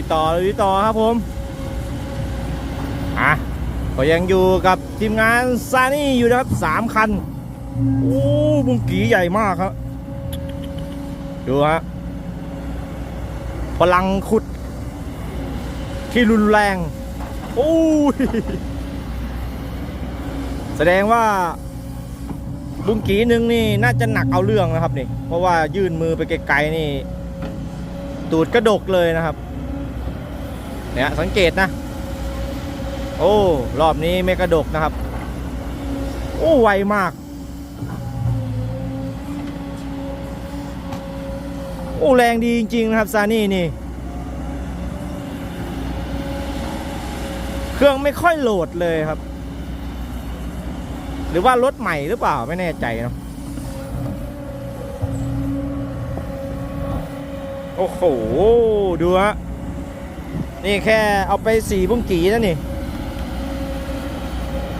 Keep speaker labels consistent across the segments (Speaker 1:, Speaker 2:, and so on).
Speaker 1: ยต่อลุยต่อครับผมอะก็ยังอยู่กับทีมงานซานี่อยู่นะครับสามคันโอ้บุงกีใหญ่มากครับ ดูฮะพลังขุด ที่รุนแรงโอ้ยแสดงว่าบุงกีหนึ่งนี่น่าจะหนักเอาเรื่องนะครับนี่ เพราะว่ายื่นมือไปไกลๆนี่ ตูดกระดกเลยนะครับ เนี่ยสังเกตนะ โอ้รอบนี้ไม่กระดกนะครับ โอ้ไวมาก โอ้แรงดีจริง ๆ นะครับซานี่นี่ เครื่องไม่ค่อยโหลดเลยครับ หรือว่ารถใหม่หรือเปล่าไม่แน่ใจเนาะโอ้โห ดูฮะ นี่แค่เอาไปสี่บุ้งกีนะนี่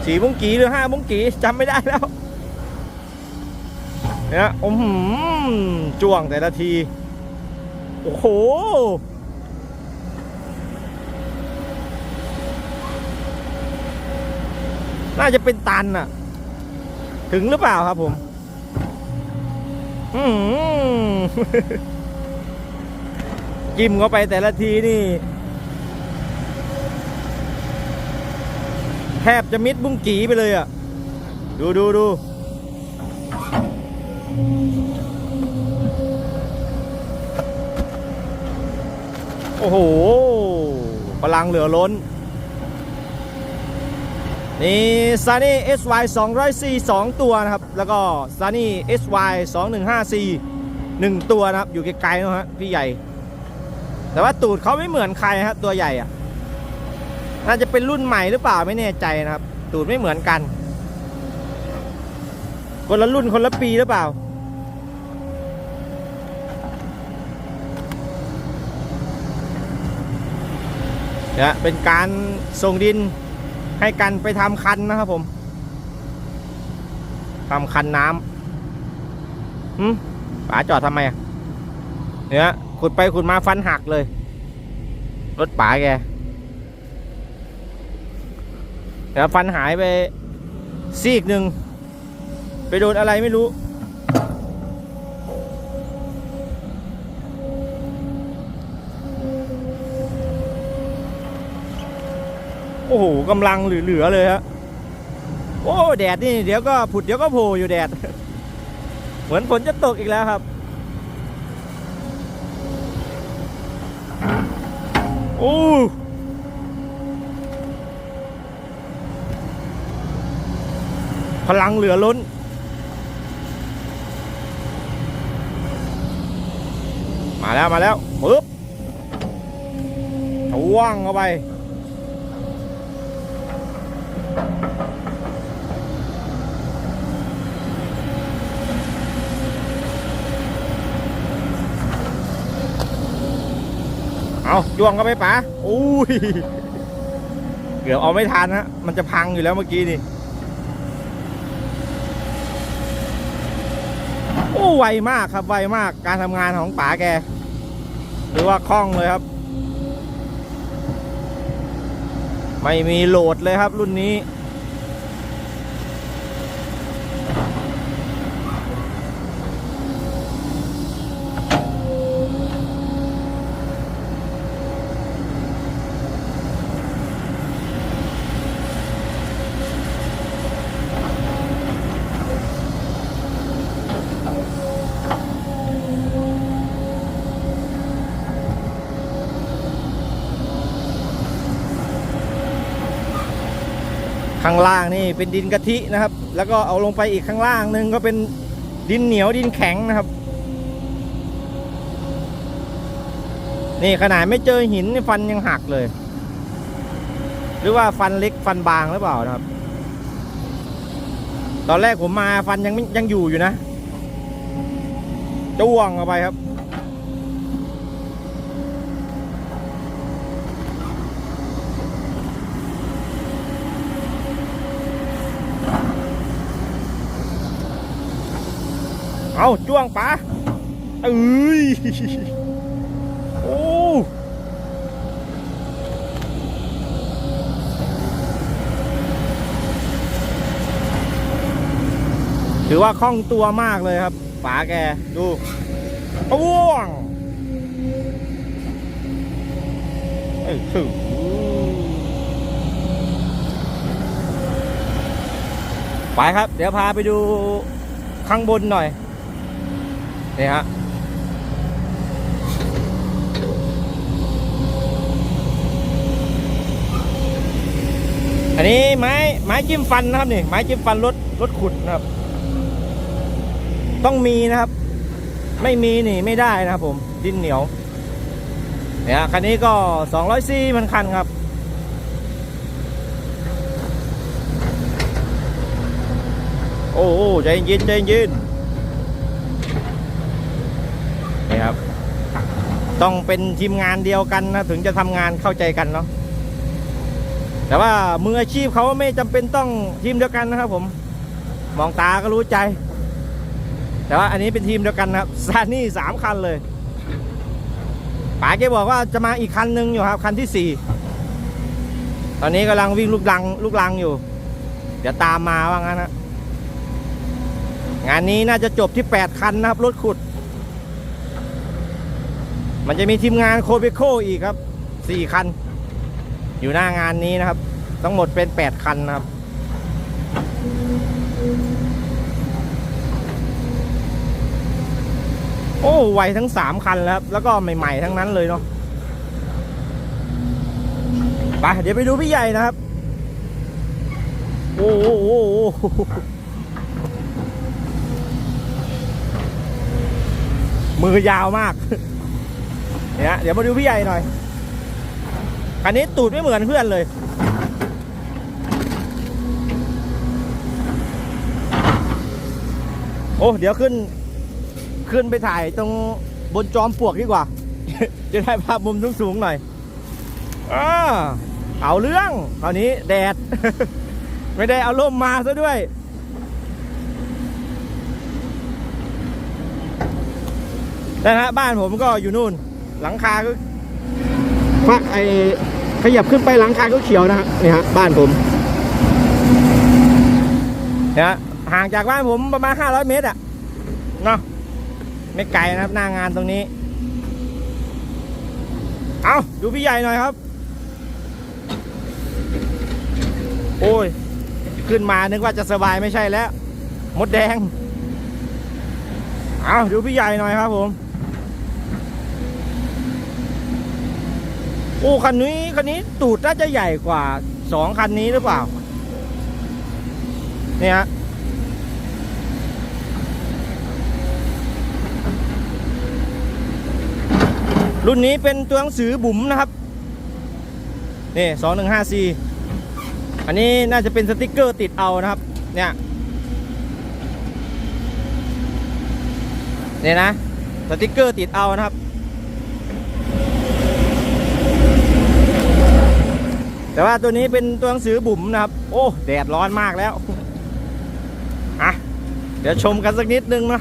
Speaker 1: สี่บุ้งกีหรือห้าบุ้งกีจำไม่ได้แล้วเนี่ยโอ้โหจ้วงแต่ละที โอ้โหน่าจะเป็นตันอะถึงหรือเปล่าครับผมอืมจิ้มเข้าไปแต่ละทีนี่ แท บจะมิดบุ้งกีไปเลยอะ ดูดูดูโอ้โหพลังเหลือล้น นี่ Sunny SY 204 2ตัวนะครับ แล้วก็ Sunny SY 2154 1ตัวนะครับ อยู่ไกลๆนะฮะพี่ใหญ่ แต่ว่าตูดเขาไม่เหมือนใครครับตัวใหญ่อะ น่าจะเป็นรุ่นใหม่หรือเปล่าไม่แน่ใจนะครับ ตูดไม่เหมือนกัน คนละรุ่นคนละปีหรือเปล่า เนี่ยเป็นการส่งดินให้กันไปทำคันนะครับผมทำคันน้ำหืมป๋าจอดทำไมอะเนี่ยขุดไปขุดมาฟันหักเลย รถป๋าแก เดี๋ยวฟันหายไปซีกหนึ่งไปโดนอะไรไม่รู้ โอ้โหกำลังเหลือๆเลยฮะโอ้แดดนี่เดี๋ยวก็ผุดเดี๋ยวก็โผล่อยู่แดด เหมือนฝนจะตกอีกแล้วครับโอ้ พลังเหลือล้น มาแล้วมาแล้วปึ๊บว่างเข้าไป เอาจ้วงเข้าไปป๋าอุ้ย เกือบเอาไม่ทันฮะมันจะพังอยู่แล้วเมื่อกี้นี่ โอ้ ไวมากครับไวมากการทำงานของป๋าแก หรือว่าคล่องเลยครับ ไม่มีโหลดเลยครับรุ่นนี้ ข้างล่างนี่เป็นดินกะทินะครับ แล้วก็เอาลงไปอีกข้างล่างหนึงก็เป็นดินเหนียวดินแข็งนะครับ นี่ขนาดไม่เจอหินฟันยังหักเลย หรือว่าฟันเล็กฟันบางหรือเปล่านะครับ ตอนแรกผมมาฟันยังยังอยู่อยู่นะจ้วงเข้าไปครับ เอาจ้วงปลาเอ้ยโอ้ถือว่าคล่องตัวมากเลยครับป๋าแกดูต้วงเอ้ยถึงไปครับ เดี๋ยวพาไปดูข้างบนหน่อย นี่ฮะอันนี้ไม้ไม้จิ้มฟันนะครับนี่ไม้จิ้มฟันรถรถขุดนะครับ ต้องมีนะครับ ไม่มีนี่ไม่ได้นะครับผมดินเหนียวเนี่ยคันนี้ก็200ซีมันคันครับโอ้โหใจเย็นใจเย็นครับ ต้องเป็นทีมงานเดียวกันนะถึงจะทำงานเข้าใจกันเนาะแต่ว่ามืออาชีพเขาไม่จำเป็นต้องทีมเดียวกันนะครับ ผม มองตาก็รู้ใจ แต่ว่าอันนี้เป็นทีมเดียวกันนะครับซานี่สามคันเลยป๋าแกบอกว่าจะมาอีกคันหนึ่งอยู่ครับ คันที่สี่ตอนนี้กำลังวิ่งลูกลังลูกลังอยู่ เดี๋ยวตามมาว่างั้นนะงานนี้น่าจะจบที่แปดคันนะครับรถขุด มันจะมีทีมงานโคเบโคอีกครับสี่คัน อยู่หน้างานนี้นะครับ ทั้งหมดเป็น 8 คันนะครับ โอ้ไวทั้ง 3 คันแล้วครับ แล้วก็ใหม่ ๆ ทั้งนั้นเลยเนาะไปเดี๋ยวไปดูพี่ใหญ่นะครับ โอ้โหโอ้โหโอ้โหมือยาวมาก เนี่ยเดี๋ยวมาดูพี่ใหญ่หน่อยคันนี้ตูดไม่เหมือนเพื่อนเลยโอ้เดี๋ยวขึ้น ขึ้นไปถ่ายตรงบนจอมปลวกดีกว่า จะได้ภาพมุมสูงๆหน่อยอเอาเรื่องคราวนี้แดด ไม่ได้เอาร่มมาซะด้วย นะฮะบ้านผมก็อยู่นู่น หลังคาก็ฟักไอขยับขึ้นไปหลังคาก็เขียวนะฮะนี่ฮะบ้านผมเนี่ยฮะห่างจากบ้านผมประมาณ500เมตรอะเนาะไม่ไกลนะครับหน้างานตรงนี้ เอาดูพี่ใหญ่หน่อยครับ โอ้ย ขึ้นมานึกว่าจะสบายไม่ใช่แล้ว มดแดง เอาดูพี่ใหญ่หน่อยครับผม โอ้คันนี้คันนี้ตูดน่าจะใหญ่กว่าสองคันนี้หรือเปล่า เนี่ยฮะรุ่นนี้เป็นตัวหนังสือบุ๋มนะครับนี่สองหนึ่งห้าซีอันนี้น่าจะเป็นสติกเกอร์ติดเอานะครับ เนี่ยเนี่ยนะ สติกเกอร์ติดเอานะครับ แต่ว่าตัวนี้เป็นตัวหนังสือบุ๋มนะครับ โอ้แดดร้อนมากแล้วอะเดี๋ยวชมกันสักนิดนึงนะ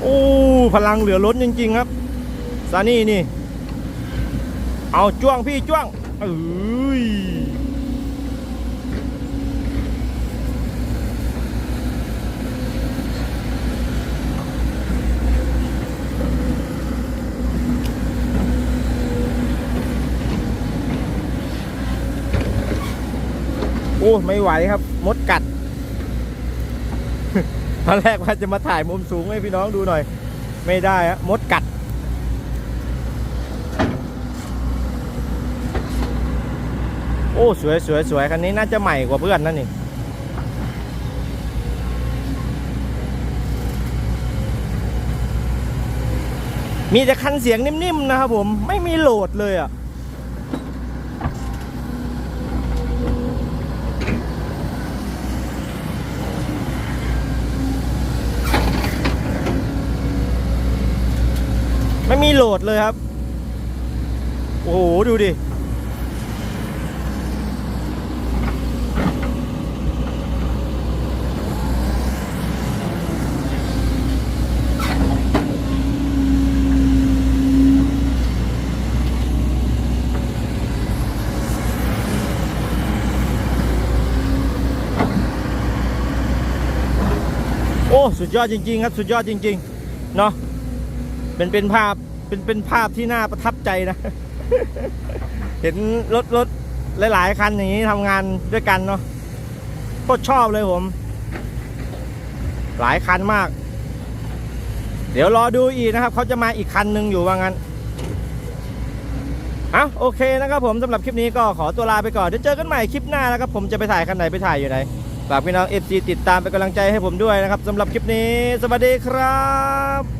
Speaker 1: โอ้พลังเหลือล้นจริง ๆ ครับซานี่นี่ เอาจ้วงพี่จ้วงเอ้ย ไม่ไหวครับมดกัดตอนแรกว่าจะมาถ่ายมุมสูงให้พี่น้องดูหน่อย ไม่ได้ฮะมดกัด โอ้สวยสวยสวยคันนี้น่าจะใหม่กว่าเพื่อนนั่นนี่มีแต่คันเสียงนิ่มๆนะครับผมไม่มีโหลดเลยอะ ไม่มีโหลดเลยครับ โอ้โห ดูดิ โอ้ สุดยอดจริง ๆ ครับ สุดยอดจริง ๆ เนาะ เป็นเป็นภาพเป็นเป็นภาพที่น่าประทับใจนะ เห็นรถรถหลาย ๆ คันอย่างนี้ทำงานด้วยกันเนาะโคตรชอบเลยผม หลายคันมาก เดี๋ยวรอดูอีกนะครับ เขาจะมาอีกคันหนึ่งอยู่ว่างั้นเอาโอเคนะครับผมสำหรับคลิปนี้ก็ขอตัวลาไปก่อนเดี๋ยวเจอกันใหม่คลิปหน้านะครับผมจะไปถ่ายคันไหนไปถ่ายอยู่ไหนฝากพี่น้อง FC ติดตามเป็นกำลังใจให้ผมด้วยนะครับสำหรับคลิปนี้ สวัสดีครับ